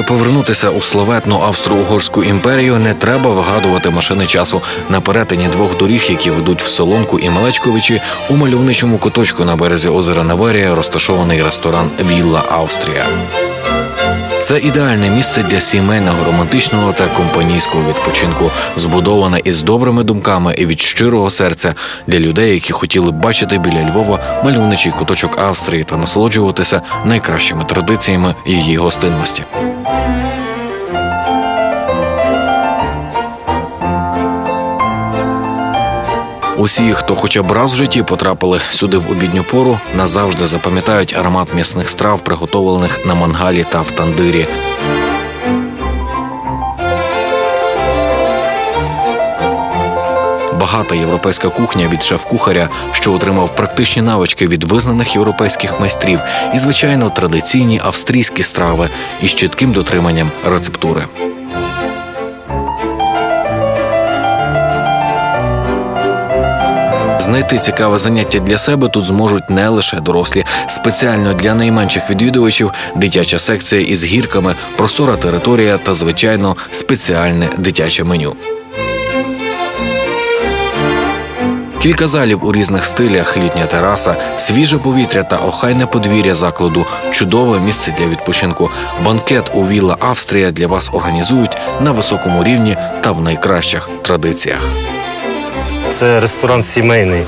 Аби повернутися у славетну австро-угорську імперію, не треба вигадувати машини часу на перетині двох доріг, які ведуть в Солонку і Малечковичі, у мальовничому куточку на березі озера Наварія розташований ресторан Вілла Австрія. Це ідеальне місце для сімейного, романтичного та компанійського відпочинку, збудоване із добрими думками і від щирого серця для людей, які хотіли бачити біля Львова мальовничий куточок Австрії та насолоджуватися найкращими традиціями її гостинності. Усі, хто хоча б раз в житті потрапили сюди в обідню пору, назавжди запам'ятають аромат м'ясних страв, приготовлених на мангалі та в тандирі. Багата європейська кухня від шеф-кухаря, що отримав практичні навички від визнаних європейських майстрів, і, звичайно, традиційні австрійські страви із чітким дотриманням рецептури. Знайти цікаве заняття для себе тут зможуть не лише дорослі. Спеціально для найменших відвідувачів дитяча секція із гірками, простора територія та, звичайно, спеціальне дитяче меню. Кілька залів у різних стилях, літня тераса, свіже повітря та охайне подвір'я закладу чудове місце для відпочинку. Банкет у Вілла Австрія для вас організують на високому рівні та в найкращих традиціях. Це ресторан сімейний.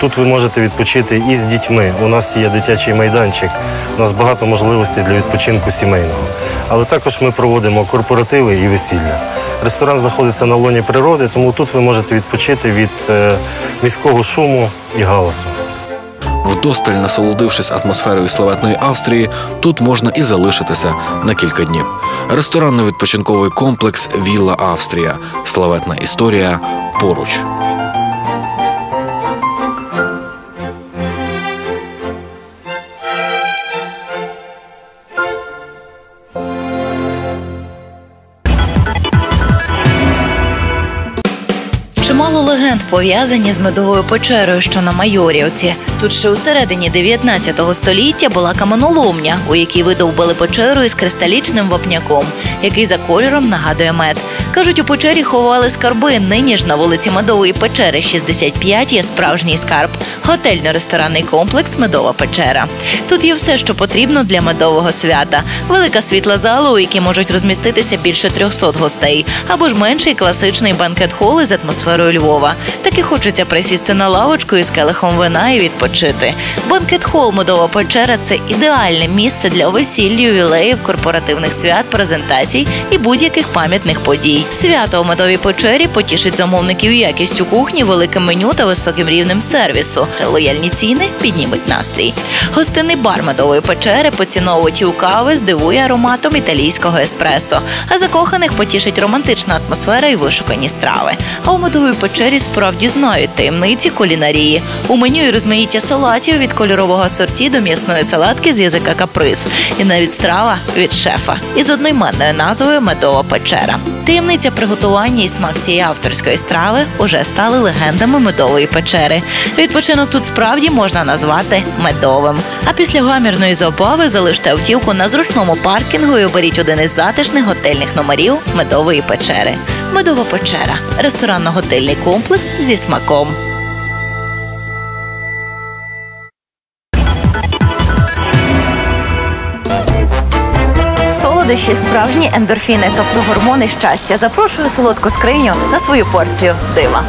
Тут ви можете відпочити і з дітьми. У нас є дитячий майданчик. У нас багато можливостей для відпочинку сімейного. Але також ми проводимо корпоративи і весілля. Ресторан знаходиться на лоні природи, тому тут ви можете відпочити від е, міського шуму і галасу. Вдосталь насолодившись атмосферою славетної Австрії, тут можна і залишитися на кілька днів. Ресторанно-відпочинковий комплекс Вілла Австрія. Славетна історія поруч. Пов'язані з медовою печерою, що на Майорівці. Тут ще у середині 19 століття була каменоломня, у якій видовбили печеру із кристалічним вапняком, який за кольором нагадує мед. Кажуть, у печері ховали скарби. Нині ж на вулиці Медової печери 65 є справжній скарб. Готельно-ресторанний комплекс Медова печера. Тут є все, що потрібно для медового свята. Велика світла зала, у якій можуть розміститися більше 300 гостей, або ж менший класичний банкет-хол із атмосферою Львова. Таки хочеться присісти на лавочку із келихом вина і відпочити. Банкет-хол Медова печера це ідеальне місце для весіль, ювілеїв, корпоративних свят, презентацій і будь-яких пам'ятних подій. Свято у медовій печері потішить замовників якістю кухні, великим меню та високим рівнем сервісу. Лояльні ціни піднімуть настрій. Гостинний бар медової печери поціновувачів кави здивує ароматом італійського еспресо, а закоханих потішить романтична атмосфера і вишукані страви. А у медовій печері справді знають таємниці кулінарії. У меню і розмаїття салатів від кольорового асорті до м'ясної салатки з язика каприз, і навіть страва від шефа із одноіменною назвою Медова печера. Таємниця приготування і смак цієї авторської страви уже стали легендами медової печери. Відпочинок тут справді можна назвати медовим. А після гамірної забави залиште автівку на зручному паркінгу і оберіть один із затишних готельних номерів медової печери. Медова печера ресторанно-готельний комплекс зі смаком. Солодощі справжні ендорфіни, тобто гормони щастя. Запрошую солодку скриню на свою порцію дива.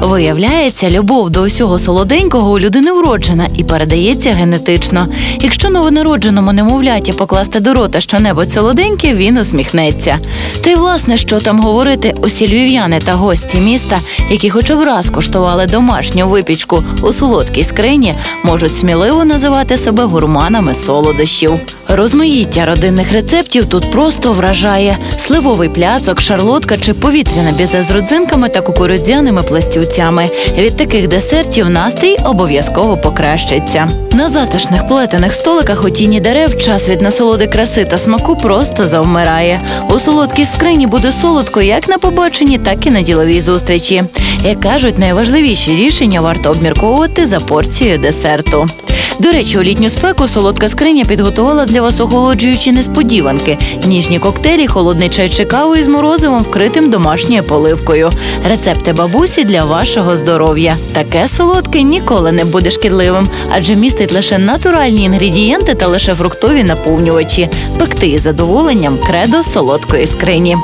Виявляється, любов до усього солоденького у людини вроджена і передається генетично. Якщо новонародженому немовляті покласти до рота щонебудь солоденьке, він усміхнеться. Та й власне, що там говорити, усі львів'яни та гості міста, які хоч б раз куштували домашню випічку у солодкій скрині, можуть сміливо називати себе гурманами солодощів. Розмаїття родинних рецептів тут просто вражає: сливовий пляцок, шарлотка чи повітряна бізе з родзинками та кукурудзяними пластівцями. Від таких десертів настрій обов'язково покращиться. На затишних плетених столиках у тіні дерев час від насолоди краси та смаку просто завмирає. У солодкій скрині буде солодко як на побаченні, так і на діловій зустрічі. Як кажуть, найважливіші рішення варто обмірковувати за порцією десерту. До речі, у літню спеку солодка скриня підготувала для вас охолоджуючі несподіванки, ніжні коктейлі, холодний чай чи каву із морозивом, вкритим домашньою поливкою. Рецепти бабусі для вашого здоров'я. Таке солодке ніколи не буде шкідливим, адже містить лише натуральні інгредієнти та лише фруктові наповнювачі. Пекти із задоволенням кредо солодкої скрині.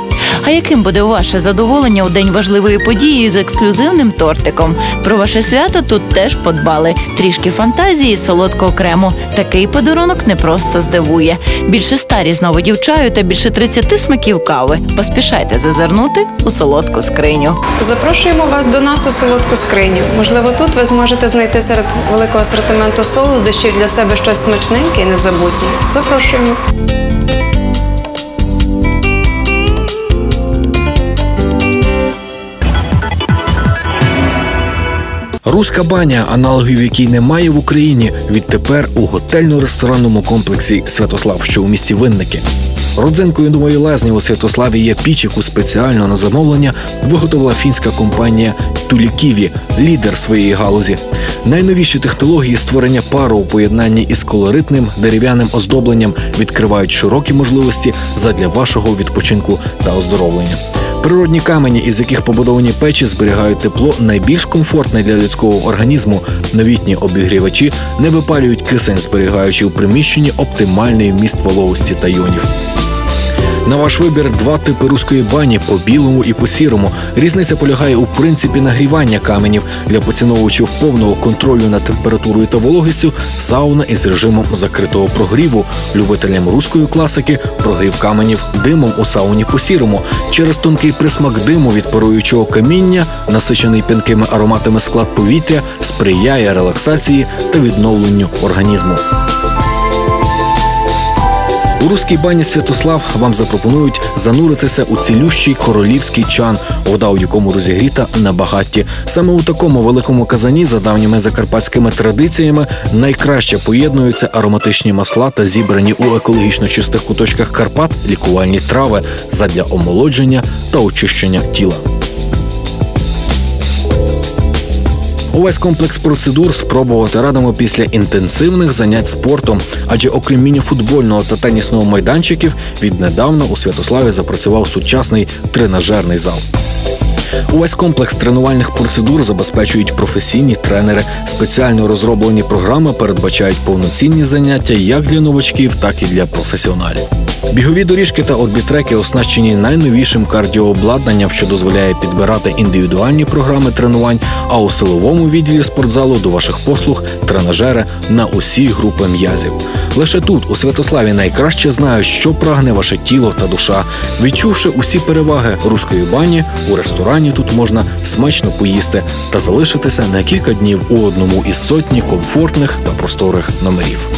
А яким буде ваше задоволення у день важливої події з ексклюзивним тортиком? Про ваше свято тут теж подбали. Трішки фантазії, і солодкого крему. Такий подарунок не просто здивує. Більше ста різновидів чаю та більше 30 смаків кави. Поспішайте зазирнути у солодку скриню. Запрошуємо вас до нас у солодку скриню. Можливо, тут ви зможете знайти серед великого асортименту солодощів для себе щось смачненьке і незабутнє. Запрошуємо. Руська баня, аналогів якій немає в Україні, відтепер у готельно-ресторанному комплексі Святослав, що у місті Винники. Родзинкою нової лазні у Святославі є піч, яку спеціально на замовлення виготовила фінська компанія Туліківі, лідер своєї галузі. Найновіші технології створення пару у поєднанні із колоритним дерев'яним оздобленням відкривають широкі можливості задля вашого відпочинку та оздоровлення. Природні камені, із яких побудовані печі, зберігають тепло найбільш комфортне для людського організму. Новітні обігрівачі не випалюють кисень, зберігаючи у приміщенні оптимальний вміст вологості та йонів. На ваш вибір два типи руської бані по білому і по сірому. Різниця полягає у принципі нагрівання каменів для поціновувачів повного контролю над температурою та вологістю. Сауна із режимом закритого прогріву. Любителям руської класики прогрів каменів димом у сауні по сірому. Через тонкий присмак диму від паруючого каміння, насичений п'янкими ароматами склад повітря, сприяє релаксації та відновленню організму. У руській бані Святослав вам запропонують зануритися у цілющий королівський чан, вода у якому розігріта на багатті. Саме у такому великому казані, за давніми закарпатськими традиціями, найкраще поєднуються ароматичні масла та зібрані у екологічно чистих куточках Карпат лікувальні трави задля омолодження та очищення тіла. Увесь комплекс процедур спробувати радимо після інтенсивних занять спортом, адже окрім міні-футбольного та тенісного майданчиків, віднедавна у Святославі запрацював сучасний тренажерний зал. Увесь комплекс тренувальних процедур забезпечують професійні тренери. Спеціально розроблені програми передбачають повноцінні заняття як для новачків, так і для професіоналів. Бігові доріжки та орбітреки оснащені найновішим кардіообладнанням, що дозволяє підбирати індивідуальні програми тренувань. А у силовому відділі спортзалу до ваших послуг тренажери на усі групи м'язів. Лише тут, у Святославі, найкраще знають, що прагне ваше тіло та душа. Відчувши усі переваги руської бані, у ресторані тут можна смачно поїсти та залишитися на кілька днів у одному із сотні комфортних та просторих номерів.